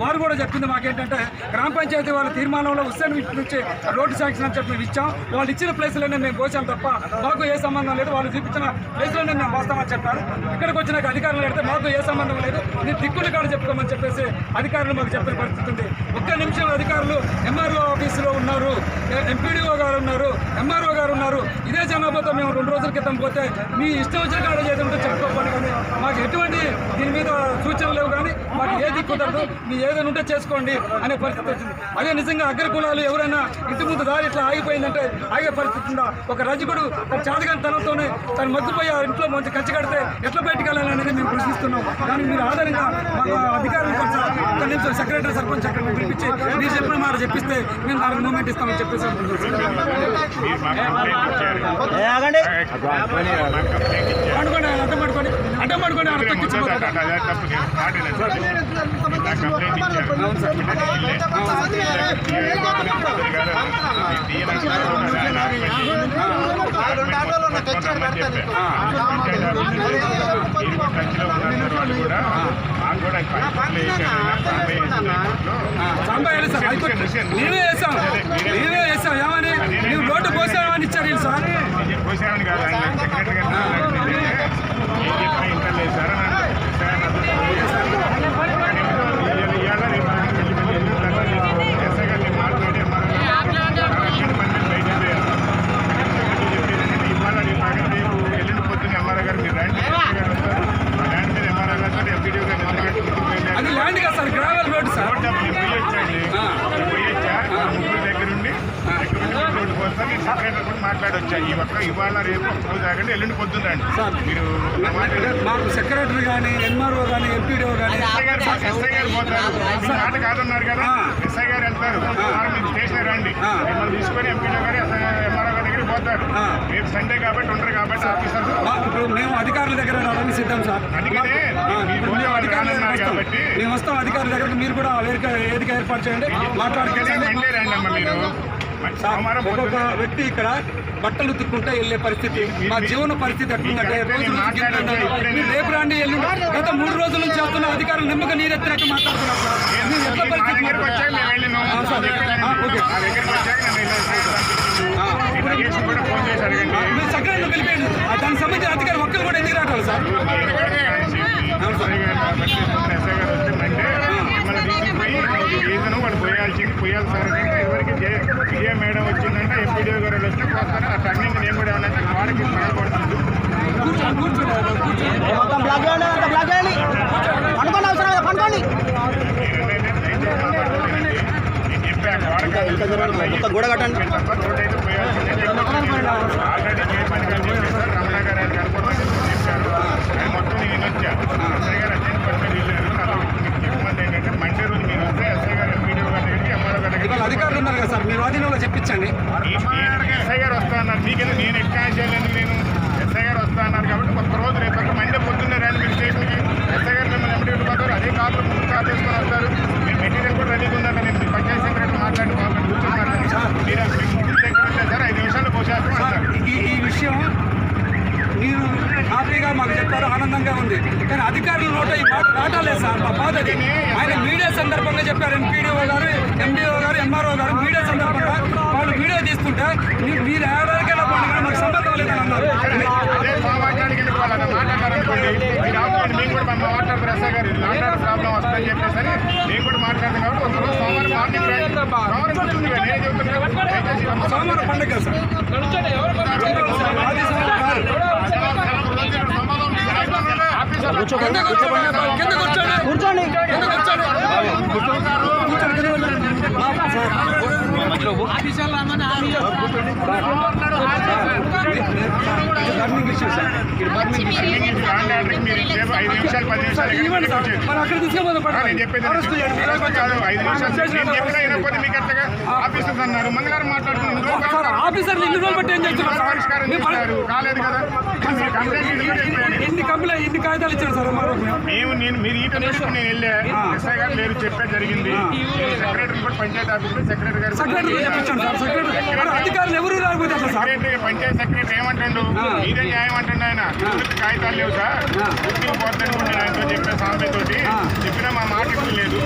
వారు కూడా చెప్పింది మాకేంటంటే గ్రామ పంచాయతీ వాళ్ళ తీర్మానంలో హుస్సేన్ నుంచి రోడ్డు శాంక్షన్ అని చెప్పి ఇచ్చాం. వాళ్ళు ఇచ్చిన ప్లేస్లోనే మేము పోసాం తప్ప మాకు ఏ సంబంధం లేదు. వాళ్ళు చూపించిన ప్లేస్లోనే మేము పోస్తామని చెప్పారు. ఇక్కడికి వచ్చినాక అధికారులు అడిగితే మాకు ఏ సంబంధం లేదు. మీరు దిక్కులు కాడ చెప్పుకోమని చెప్పేసి అధికారులు మాకు చెప్పిన పరిస్థితి ఉంది. ఒక్క నిమిషం అధికారులు ఎంఆర్ఓ ఆఫీసులో ఉన్నారు. ఎంపీడీఓ గారు ఉన్నారు. ఎంఆర్ఓ గారు ఉన్నారు. ఇదే జనాభాతో మేము రెండు రోజుల క్రితం పోతే మీ ఇష్టం వచ్చిన కాడ చేతుంటే చెప్పుకోవాలి కానీ మాకు ఎటువంటి దీని మీద సూచనలు లేవు కానీ మాకు ఏది కుదరదు మీ ఏదైనా ఉంటే చేసుకోండి అనే పరిస్థితి వచ్చింది. అదే నిజంగా అగ్ర కులాలు ఎవరైనా ఇంటి ముందు దారి ఇట్లా ఆగిపోయిందంటే ఆగే పరిస్థితి ఉందా? ఒక రజకుడు తన చాతగాని తనంతోనే తను మగ్గిపోయి ఆ ఇంట్లో మంచి ఖర్చు కడితే ఎట్లా బయటికి వెళ్ళాలనేది మేము ప్రశ్నిస్తున్నాం. దానికి మీరు ఆధారంగా మాకు అధికారులు కొంచెం ఒక నిమిషం సెక్రటరీ సర్పంచ్ సెక్రటరీ పిలిపించి మీరు చెప్పిన మాట చెప్పిస్తే మేము దానికి మూమెంట్ ఇస్తామని చెప్పేసి అనుకుంటున్నాం. పడుకోండి ఆయన అడ్డం పడుకోండి అడ్డం పడుకోండి ఆయన ముందు తగ్గించిపోతాడు సార్ అదే తప్పు నేను మాట్లాడలేదు సార్ నాకు కంప్లైంట్ ఇచ్చారు సాంబయ్య గారు సార్ హైకోర్టు నేనే వేసాం నేనే వేసాం ఏమని ನೀವು రోడ్డు పోసామని ఇచ్చారు వీళ్ళు సార్ పోసామని కాదు ఆయన సెక్రటరీ గారు మాట్లాడుతుంటే ఏం చెప్పినా ఇంటర్ లేదు సార్ అని అన్నారు. సార్ ఇవాళ ఇవాళ రేపు ఆయన వెళ్ళి మళ్ళీ ఎల్లుండి తర్వాత రేపు ఎస్ఐ గారిని మాట్లాడి ఎంఆర్ఓ గారు పని మీద బయటికి పోయారు. చెప్పేది ఏంటంటే ఇవాళ రేపు ఆయన రేపు ఎల్లుండి పొద్దున్న ఎంఆర్ఓ గారు మీరు రండి ఎస్ఐ గారు వస్తారు ఆ ల్యాండ్ మీద ఎంఆర్ఓ గారితో ఎంపీడీఓ గారు ఎందుకంటే ముందుకు వెళ్ళారు. అది ల్యాండ్ కదా sir gravel road sir road అప్పుడు నేను పోయొచ్చండి. నేను పోయొచ్చా? ఆ ముగ్గురు దగ్గరుండి, దగ్గరుండి రోడ్డు పోతా నేను సెక్రటరీ ఈ ఒక్క ఇవాళ రేపు ఒక రోజు ఆగండి ఎల్లుండి పొద్దున్న రండి. సార్. మీరు. మాకు సెక్రటరీ కానీ ఎంఆర్ఓ కానీ ఎంపీడీఓ కానీ ఎస్ఐ గారు ఎస్ఐ గారు పోతారు. మీ మాట కాదన్నారు కదా? ఎస్ఐ గారు వెళ్తారు. సార్ మీరు స్టేషన్ రండి. మిమ్మల్ని తీసుకొని ఎంపీడీ గారు ఎస్ఐ ఎంఆర్ఓ గారి దగ్గరికి పోతారు. రేపు సండే కాబట్టి ఉండరు కాబట్టి ఆఫీసర్ ఇప్పుడు మేము అధికారుల దగ్గర రావడానికి సిద్ధం సార్. అందుకనే మేము దగ్గర వస్తాం. కాబట్టి మేము వస్తాం అధికారుల దగ్గర మీరు కూడా వేదిక వేదిక ఏర్పాటు చేయండి. మాట్లాడుకోండి మండే రండి అమ్మ మీరు. ఒక్కొక్క వ్యక్తి ఇక్కడ బట్టలు ఉతుక్కుంటే వెళ్ళే పరిస్థితి. మా జీవన పరిస్థితి ఎట్లుందంటే రోజు మీరు రేపు రండి ఎల్లుండి. గత మూడు రోజుల నుంచి చేస్తున్న అధికారులు నిమ్మక నీరెత్తినట్టు మాట్లాడుతున్నారు సెక్రటరీ పిలిపేయండి ఆ దానికి సంబంధించిన అధికారి ఒక్కరు కూడా ఎందుకు రావాలి సార్? పోయాల్సింది పోయాలి సార్ విజయ మేడం వచ్చిందంటే ఎంపీడీఓ గారు వస్తే పోతారు ఆ టర్నింగ్ నేను కూడా కూర్చోండి కూర్చోండి మొత్తం బ్లాక్ చేయండి అంతా బ్లాక్ చేయండి పండుకోండి అవసరం లేదు పండుకోండి నేను చెప్పాను వాడకాలు మొత్తం గోడ కట్టండి ఆల్రెడీ చైర్మన్ గారు చెప్పేశారు రమణ గారు ఆయన కనుక్కోమని చెప్పారు ఆయన మొత్తం నేను వచ్చా ఎస్ఐ గారు అటెండ్ పర్సెంట్ వెళ్ళారు నాకు చెప్పమంది ఏంటంటే మండే రోజు మీరు వస్తే ఎస్ఐ గారు వీడియో గారి దగ్గరికి ఎంఆర్ఓ గారి ఇవాళ దగ్గరికి అధికారులు మీరు ఆధీనంలో చెప్పించండి ఎస్ఐ గారు వస్తా అన్నారు. నేను ఎట్లా చేయలేదు నేను ఎస్ఐ గారు వస్తా అన్నారు కాబట్టి ఒక్క రోజు రేపు ఒక మండే పొద్దున్నే రండి మీరు స్టేషన్కి ఎస్ఐ గారు మిమ్మల్ని ఎమ్మడి వెళ్ళిపోతారు అదే కార్లు ముందు కార్ చేసుకొని వస్తారు. మీ మెటీరియల్ కూడా రెడీగా ఉందంట. నేను మీ పంచాయతీ సెక్రటరీ మాట్లాడి బాగా కూర్చున్నారు మీరు మీ ఇంటి దగ్గర సార్ ఐదు నిమిషాలు పోసేస్తాం ఈ ఈ విషయం మీరు హ్యాపీగా మాకు చెప్పారు ఆనందంగా ఉంది. కానీ అధికారుల నోట ఈ మాట రావట్లేదు సార్. మా బాధ ఆయన మీడియా సందర్భంగా చెప్పారు ఎంపీడీఓ గారు ఎండిఓ వస్తుందని చెప్పేసి మేము కూడా మాట్లాడతాం కాబట్టి ఒక రోజు సోమవారం పండుగ సార్? కూర్చోండి కూర్చోండి కూర్చోండి. కూర్చోండి. చెప్పేది ఐదు నిమిషాలు అన్నారు మాట్లాడుకున్నాను సార్ ఆఫీసర్లు ఇన్ని రోజులు బట్టి ఏం చేస్తున్నారు. ఎన్ని కంప్లైంట్ ఎన్ని కాగితాలు ఇచ్చారు సార్ మేము నేను మీరు ఈట తీసుకుని నేను వెళ్ళా. ఎస్ఐ గారు లేరు చెప్పే జరిగింది. సెక్రటరీ కూడా పంచాయతీ ఆఫీస్ సెక్రటరీ గారు సెక్రటరీ చెప్పించాను సార్ సెక్రటరీ అధికారులు ఎవరు రాకపోతే సెక్రటరీ పంచాయతీ సెక్రటరీ ఏమంటాడు? ఇదే న్యాయం అంటుండ ఆయన. కాగితాలు లేవు సార్? పూర్తిగా పోతాను ఆయనతో చెప్పే చెప్పినా మా మాట లేదు